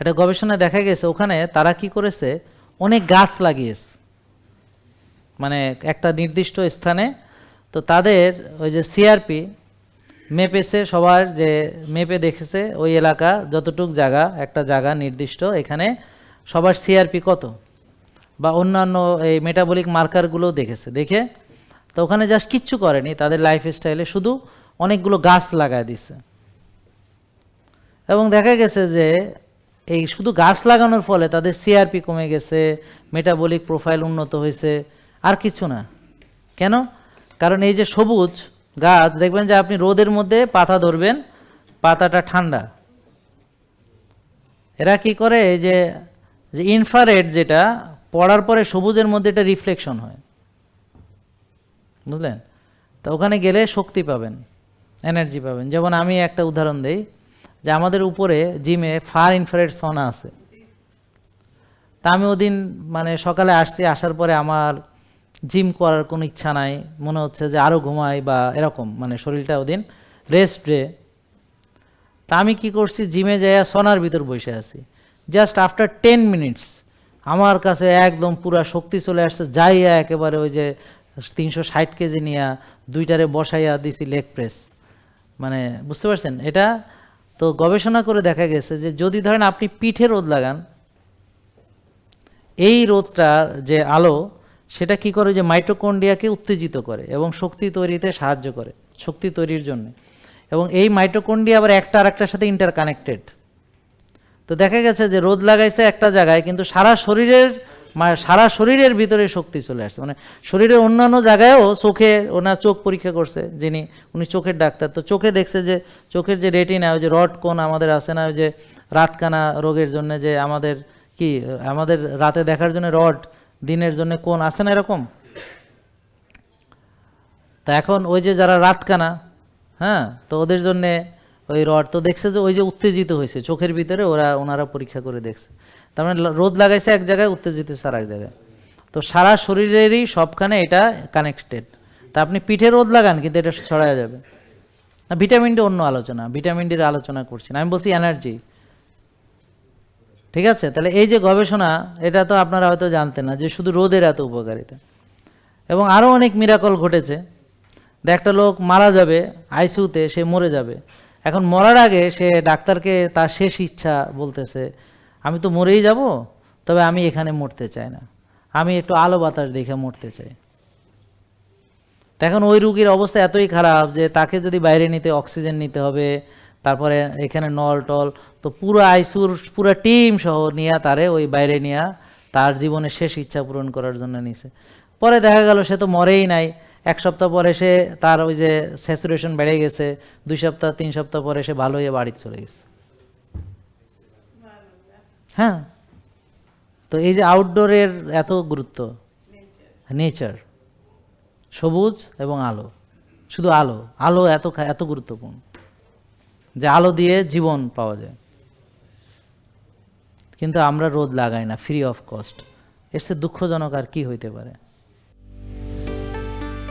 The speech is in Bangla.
একটা গবেষণায় দেখা গেছে, ওখানে তারা কি করেছে? অনেক গাছ লাগিয়েছে। মানে একটা নির্দিষ্ট স্থানে। তো তাদের ওই যে সিআরপি মেপেছে, সবার যে মেপে দেখেছে, ওই এলাকা, যতটুক জায়গা, একটা জায়গা নির্দিষ্ট, এখানে সবার সিআরপি কত? বা অন্যান্য এই মেটাবলিক মার্কারগুলোও দেখেছে। দেখে, তো ওখানে জাস্ট কিচ্ছু করেনি, তাদের লাইফ স্টাইলে শুধু অনেকগুলো গাছ লাগায় দিছে। এবং দেখা গেছে যে এই শুধু গাছ লাগানোর ফলে তাদের সিআরপি কমে গেছে মেটাবলিক প্রোফাইল উন্নত হয়েছে, আর কিছু না। কেন? কারণ এই যে সবুজ গাছ, দেখবেন যে আপনি রোদের মধ্যে পাতা ধরবেন, পাতাটা ঠান্ডা। এরা কি করে? এই যে যে ইনফ্রারেড যেটা, পড়ার পরে সবুজের মধ্যে এটা রিফ্লেকশন হয়। বুঝলেন? তা ওখানে গেলে শক্তি পাবেন এনার্জি পাবেন। যেমন আমি একটা উদাহরণ দেই। যে আমাদের উপরে জিমে ফার ইনফ্রারেড সোনা আছে। তা আমি ওদিন মানে সকালে আসছি, আসার পরে আমার জিম করার কোনো ইচ্ছা নাই। মনে হচ্ছে যে আরও ঘুমাই বা এরকম মানে শরীরটা ওদিন রেস্ট ডে তা আমি কি করছি, জিমে যাইয়া সোনার ভিতর বসে আছি। জাস্ট আফটার টেন মিনিটস আমার কাছে একদম পুরা শক্তি চলে আসছে, যাইয়া একেবারে ওই যে তিনশো ষাট কেজি নিয়ে দুইটারে বসাইয়া দিছি লেগ প্রেস মানে বুঝতে পারছেন? এটা তো গবেষণা করে দেখা গেছে যে যদি ধরেন আপনি পিঠে রোদ লাগান, এই রোদটা যে আলো, সেটা কি করে? যে মাইটোকন্ড্রিয়াকে উত্তেজিত করে এবং শক্তি তৈরিতে সাহায্য করে, শক্তি তৈরির জন্য। এবং এই মাইটোকন্ড্রিয়া আবার একটা আরেকটার সাথে ইন্টার কানেক্টেড তো দেখা গেছে যে রোদ লাগাইছে একটা জায়গায়, কিন্তু সারা শরীরের মা- সারা শরীরের ভিতরে শক্তি চলে আসছে। মানে শরীরের অন্যান্য জায়গায়ও চোখে ওনার চোখ পরীক্ষা করছে, যিনি, উনি চোখের ডাক্তার। তো চোখে দেখছে যে, চোখের যে রেটিনা ওই যে রড কোন আমাদের আছে না, ওই যে রাতকানা রোগের জন্য যে আমাদের কি, আমাদের রাতে দেখার জন্য রড দিনের জন্য কোন আছে না এরকম? তা এখন ওই যে যারা রাতকানা হ্যাঁ তো ওদের জন্যে ওই রড তো দেখছে যে ওই যে উত্তেজিত হয়েছে, চোখের ভিতরে ওরা, ওনারা পরীক্ষা করে দেখছে। তার মানে রোদ লাগাইছে এক জায়গায়, উত্তেজিত আর এক জায়গায়। তো সারা শরীরেরই সবখানে এটা কানেক্টেড তা আপনি পিঠে রোদ লাগান, কিন্তু এটা ছড়া যাবে। না ভিটামিন ডি অন্য আলোচনা ভিটামিন ডির আলোচনা করছি না। আমি বলছি এনার্জি ঠিক আছে? তাহলে এই যে গবেষণা, এটা তো আপনারা হয়তো জানতেন না যে শুধু রোদের এত উপকারিতা। এবং আরও অনেক মিরাকল ঘটেছে। একটা লোক মারা যাবে আইসিউতে সে মরে যাবে। এখন মরার আগে সে ডাক্তারকে তার শেষ ইচ্ছা বলতেছে, আমি তো মরেই যাব, তবে আমি এখানে মরতে চাই না। আমি একটু আলো বাতাস দেখে মরতে চাই। এখন ওই রুগীর অবস্থা এতই খারাপ যে তাকে যদি বাইরে নিতে অক্সিজেন নিতে হবে, তারপরে এখানে নল টল, তো পুরো আইসুর পুরো টিম সহ নিয়ে তারে ওই বাইরে নিয়ে তার জীবনের শেষ ইচ্ছা পূরণ করার জন্য নিছে। পরে দেখা গেল সে তো মরেই নাই। এক সপ্তাহ পরে সে তার ওই যে স্যাচুরেশন বেড়ে গেছে, দুই সপ্তাহ, তিন সপ্তাহ পরে সে ভালো হয়ে বাড়িতে চলে গেছে। হ্যাঁ। তো এই যে আউটডোরের এত গুরুত্ব? নেচার সবুজ এবং আলো। শুধু আলো। আলো এত এত গুরুত্বপূর্ণ। যে আলো দিয়ে জীবন পাওয়া যায়। কিন্তু আমরা রোদ লাগাই না ফ্রি অফ কস্ট এর দুঃখজনক আর কি হইতে পারে?